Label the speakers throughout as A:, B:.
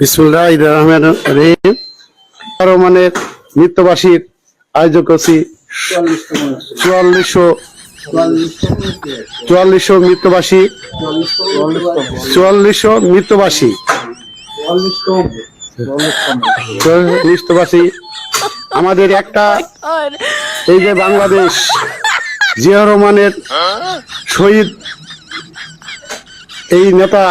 A: বিসমুল্লাহ রহমান রহিম। রহমানের মৃত্যুবাসীর আয়োজন করছি চুয়াল্লিশশো চুয়াল্লিশশো মৃত্যুবাসী চুয়াল্লিশশো মৃত্যুবাসী মৃত্যুবাসী আমাদের একটা এই যে বাংলাদেশ, জিয়া রহমানের শহীদ, এই নেতা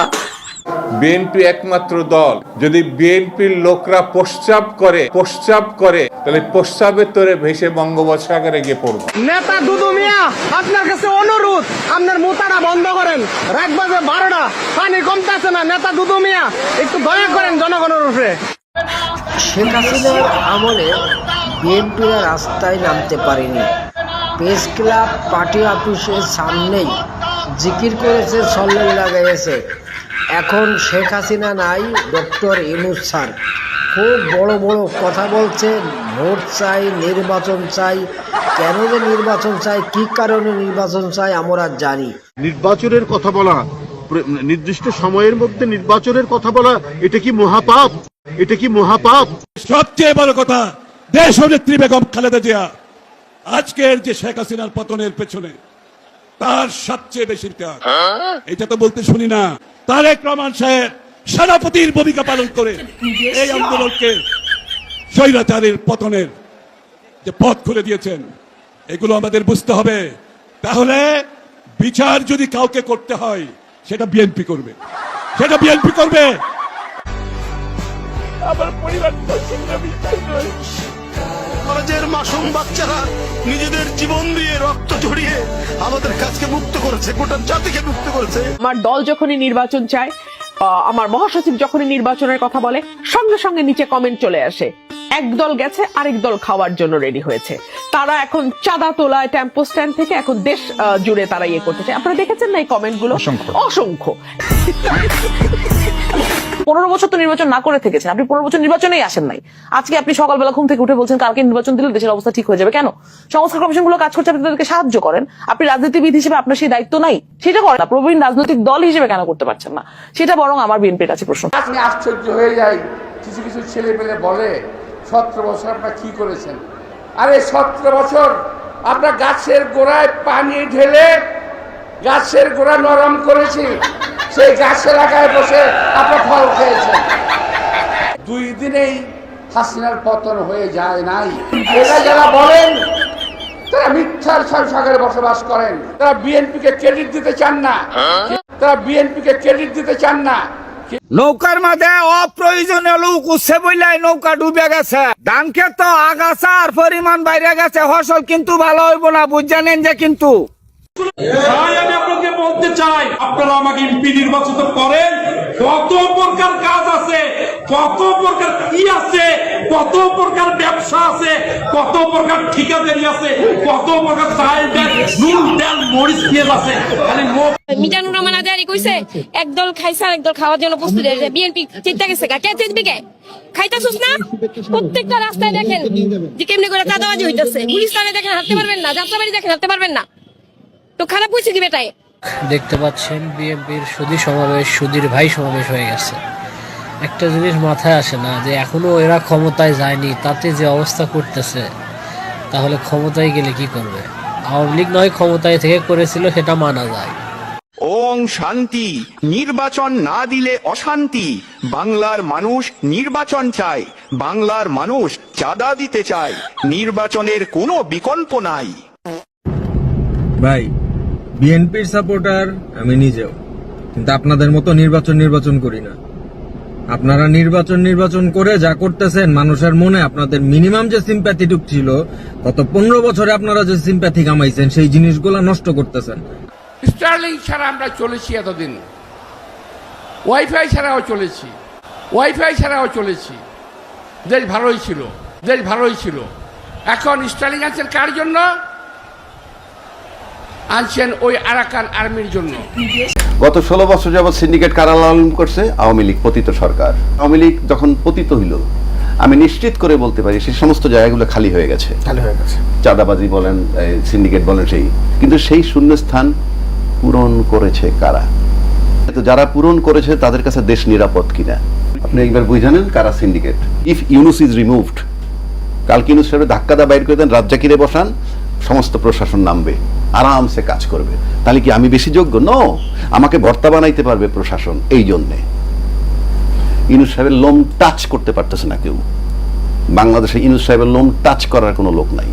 B: বিএনপি একমাত্র দল। যদি বিএনপির লোকরা প্রস্রাব করে প্রস্রাব করে তাহলে প্রস্রাবের তোরে ভেসে বঙ্গোপসাগরে গিয়ে পড়ব।
C: নেতা দুদু মিয়া আপনার কাছে অনুরোধ আপনার মুতাটা বন্ধ করেন। রাত বাজে বারোটা পানি কমতেছে না নেতা দুদু মিয়া একটু দয়া করেন জনগণের উপরে।
D: শেখ হাসিনার আমলে বিএনপিরা রাস্তায় নামতে পারেনি। প্রেস ক্লাব পার্টি অফিসের সামনেই জিকির করেছে সল্লেল লাগাইছে এখন শেখ হাসিনা নাই ডক্টর ইনুস স্যার। খুব বড় বড় কথা বলছে ভোট চাই নির্বাচন চাই। কেন যে নির্বাচন চাই কি কারণে নির্বাচন চাই আমরা জানি।
E: নির্বাচনের কথা বলা নির্দিষ্ট সময়ের মধ্যে নির্বাচনের কথা বলা এটা কি মহাপাপ? এটা কি মহাপাপ?
F: সবচেয়ে বড় কথা দেশ নেত্রী বেগম খালেদা জিয়া। আজকের যে শেখ হাসিনার পতনের পেছনে তার সবচেয়ে বেশি ত্যাগ এটা তো বলতে শুনি না। তারেক রহমান সাহেব সেনাপতির ভূমিকা পালন করে এই আন্দোলনকে স্বৈরাচারের পতনের যে পথ খুলে দিয়েছেন, এগুলো আমাদের বুঝতে হবে। তাহলে বিচার যদি কাউকে করতে হয়, সেটা বিএনপি করবে। সেটা বিএনপি করবে।
G: মাসুম বাচ্চারা নিজেদের জীবন রক্ত ঝরিয়ে আমাদের কাজকে মুক্ত করেছে গোটা জাতিকে মুক্ত করেছে।
H: আমার দল যখনই নির্বাচন চায় আহ, আমার মহাসচিব যখনই নির্বাচনের কথা বলে সঙ্গে সঙ্গে নিচে কমেন্ট চলে আসে। এক দল গেছে আরেক দল খাওয়ার জন্য রেডি হয়েছে। তারা এখন চাঁদা তোলায় টেম্পো স্ট্যান্ড থেকে এখন দেশ আহ, জুড়ে তারা ইয়ে করতেছে আপনারা দেখেছেন না এই কমেন্টগুলো অসংখ্য। পনেরো বছর তো নির্বাচন না করে থেকেছেন। আপনি পনেরো বছর নির্বাচনেই আসেন নাই। আজকে আপনি সকালবেলা ঘুম থেকে উঠে বলছেন, কালকে নির্বাচন দিলে দেশের অবস্থা ঠিক হয়ে যাবে। কেন? সংস্কার কমিশনগুলো কাজ করছে, আপনি তাদেরকে সাহায্য করেন। আপনি রাজনীতিবিদ হিসেবে আপনার সেই দায়িত্ব নাই। সেটা করেন না। প্রবীণ রাজনৈতিক দল হিসেবে কেন করতে পারছেন না? সেটা বরং আমার বিএনপির কাছে প্রশ্ন।
I: আমি আশ্চর্য হয়ে যাই। কিছু কিছু ছেলে পেলে বলে, সতেরো বছর আপনারা কি করেছেন? আরে, সতেরো বছর আপনার গাছের গোড়ায় পানি ঢেলে গাছের গোড়া নরম করেছি। সেই গাছ এলাকায় বসে আপনার ফল খেয়েছেন। দুই দিনেই হাসিনার পতন হয়ে যায় নাই। এরা যারা বলেন, তারা মিথ্যার সংসারে বসবাস করেন। তারা বিএনপিকে ক্রেডিট দিতে চান না। তারা বিএনপিকে ক্রেডিট দিতে চান না।
C: নৌকার মাঝে অপ্রয়োজনীয় লোক উঠছে বললে নৌকা ডুবে গেছে। ধান ক্ষেত আগাছা আর পরিমাণ বাইরে গেছে, ফসল কিন্তু ভালো হইব না বুঝজানেন যে কিন্তু
F: তাই আমি আপনাকে বলতে চাই আপনারা আমাকে এমপি নির্বাচিত করেন, কত প্রকার কাজ আছে, কত প্রকার কি আছে, কত প্রকার ব্যবসা আছে, কত প্রকার ঠিকাদারি আছে, কত প্রকার চাল ডাল, নুন তেল মরিচ, পেঁয়াজ আছে। খালি লোক
J: মিজানুর রহমান আজারি কইছে একদল খাইছে আর একদল খাওয়ার জন্য প্রস্তুত হয়েছে। বিএনপি চিন্তা গেছে গা। কে চিনবি কে? খাইতাছুস না? প্রত্যেকটা রাস্তায় দেখেন যে কেমনি করে চাঁদাবাজি হইতেছে। পুলিশ তাহলে দেখেন হাঁটতে পারবেন না, যাত্রাবাড়ি দেখেন হাঁটতে পারবেন না। তো খারাপ হয়েছে কি বেটায়?
D: দেখতে পাচ্ছেন বিএনপির সুদী সমাবেশ সুদীর ভাই সমাবেশ হয়ে গেছে। একটা জিনিস মাথায় আসে না যে এখনও এরা ক্ষমতায় যায়নি তাতে যে অবস্থা করতেছে তাহলে ক্ষমতায় গেলে কি করবে? আওয়ামী লীগ নয় ক্ষমতায় থেকে করেছিল সেটা মানা যায়।
G: ওং শান্তি নির্বাচন না দিলে অশান্তি। বাংলার মানুষ নির্বাচন চায় বাংলার মানুষ চাঁদা দিতে চায়। নির্বাচনের কোনো বিকল্প নাই।
K: ভাই বিএনপির সাপোর্টার আমি নিজেও। কিন্তু আপনাদের মতো নির্বাচন নির্বাচন করি না। আপনারা নির্বাচন নির্বাচন করে যা করতেছেন, মানুষের মনে আপনাদের মিনিমাম যে সিম্প্যাথিটুক ছিল, গত পনেরো বছরে আপনারা যে সিম্প্যাথি কামাইছেন, সেই জিনিসগুলো নষ্ট করতেছেন।
I: স্টার্লিং ছাড়া আমরা চলেছি এতদিন। ওয়াইফাই ছাড়াও চলেছি। ওয়াইফাই ছাড়াও চলেছি। দেশ ভালোই ছিল, দেশ ভালোই ছিল। এখন স্টার্লিং আনছেন কার জন্য? আনছেন ওই আরাকান আর্মির জন্য।
L: গত ষোলো বছর যাবৎ সিন্ডিকেট কারা লালন করছে আওয়ামী লীগ পতিত সরকার। আওয়ামী লীগ যখন পতিত হইল আমি নিশ্চিত করে বলতে পারি সেই সমস্ত জায়গাগুলো খালি হয়ে গেছে।
A: খালি হয়ে গেছে।
L: চাঁদাবাজি বলেন সিন্ডিকেট বলেন সেই। কিন্তু সেই শূন্যস্থান পূরণ করেছে কারা? তো যারা পূরণ করেছে তাদের কাছে দেশ নিরাপদ কিনা? আপনি একবার বুঝানেন কারা syndicate. If Yunus is removed কালকে ইউনুস ধাক্কা দা বাইর করে দেন রাজ্জাকিরে বসান সমস্ত প্রশাসন নামবে, আরামসে কাজ করবে। তাহলে কি আমি বেশি যোগ্য? ন আমাকে ভর্তা বানাইতে পারবে প্রশাসন এই জন্যে। ইউনুস সাহেবের লোম টাচ করতে পারতেছে না কেউ। বাংলাদেশে ইউনুস সাহেবের লোম টাচ করার কোনো লোক নাই।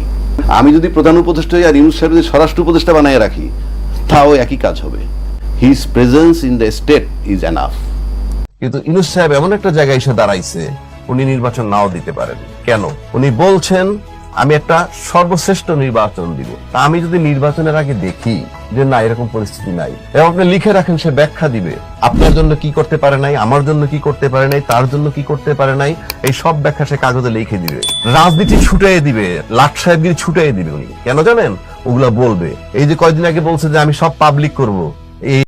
L: আমি যদি প্রধান উপদেষ্টা আর ইউনুস সাহেব যদি স্বরাষ্ট্র উপদেষ্টা বানায় রাখি, তাও একই কাজ হবে। His presence in the state is enough
M: কিন্তু ইনুস সাহেব এমন একটা জায়গায় এসে দাঁড়াইছে, উনি নির্বাচন নাও দিতে পারেন। কেন? উনি বলছেন আমি একটা সর্বশ্রেষ্ঠ নির্বাচন দিব। তা আমি যদি নির্বাচনের আগে দেখি যে না, এরকম পরিস্থিতি নাই। এবং আপনি লিখে রাখেন, সে ব্যাখ্যা দিবে। আপনার জন্য কি করতে পারে নাই, আমার জন্য কি করতে পারে নাই, তার জন্য কি করতে পারে নাই, এই সব ব্যাখ্যা সে কাগজে লিখে দিবে। রাজনীতি ছুটাই দিবে, লাট সাহেবগিরি ছুটাই দিবে উনি। কেন জানেন? ওগুলা বলবে। এই যে কয়দিন আগে বলছে যে আমি সব পাবলিক করব। এই